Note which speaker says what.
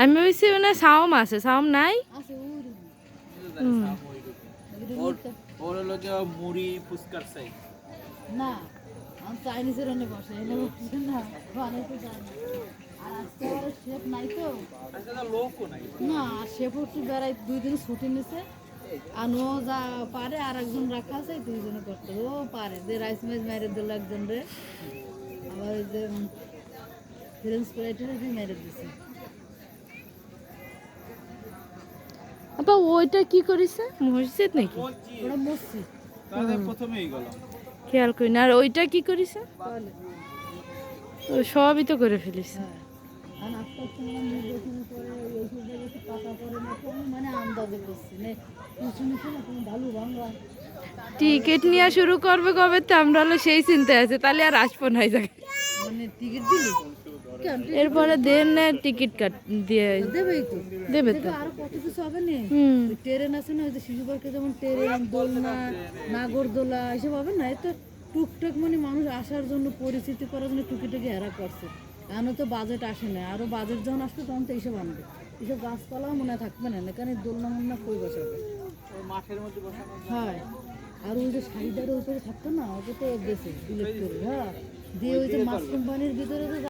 Speaker 1: আমি ভাবছি মানে সাওম আছে সাওম নাই।
Speaker 2: ওর হলো যে মুড়ি ফুচকার
Speaker 3: না আমি চাইনিজের এনে বসে এনে বসে না জানি। আর আজকে আবার শেফ নাই তো।
Speaker 2: লোকও নাই।
Speaker 3: না আর শেফ একটু বেড়াই দুই দিন ছুটি নিছে। আর যা পারে আর একজন রাখা আছে দুইজনে করতে ও পারে যে রাইস মাইস মেরে দিল একজন রে। আবার ওই যে ফ্রেঞ্চ মেরে দিছে।
Speaker 1: আপা ওইটা কি করেছে? মসজিদ নাকি?
Speaker 3: ওটা মসজিদ।
Speaker 2: প্রথমেই গেল।
Speaker 1: খেয়াল করি না। আর ওইটা কি করেছে? ও সবই তো করে ফেলিস
Speaker 3: হ্যাঁ।
Speaker 1: টিকিট নেওয়া শুরু করবে কবে? তো আমরা হলো সেই চিন্তায় আছে। তাহলে আর আসব না এই জায়গায়।
Speaker 3: মানে টিকিট
Speaker 1: এরপরে দেন না টিকিট কাট দিয়ে
Speaker 3: দেবেই তো।
Speaker 1: দেবে তো।
Speaker 3: আরও কত কিছু হবে না? ট্রেন আছে না ওই যে শিশু পার্কে যেমন ট্রেন দোলনা নাগরদোলা এসব হবে না? তো টুকটাক মানে মানুষ আসার জন্য পরিচিতি করার জন্য টুকিটাকি হেরা করছে। এখনও তো বাজেট আসে না আরও বাজেট যখন আসবে তখন তো এইসব আনবে। এইসব গাছপালাও মনে থাকবে না। না কারণ দোলনা মনে কই বসাবে? হ্যাঁ। আর ওই যে শাড়িটার উপরে থাকতো না ওকে তো গেছে করে হ্যাঁ। দিয়ে ওই যে মাছ কোম্পানির ভিতরে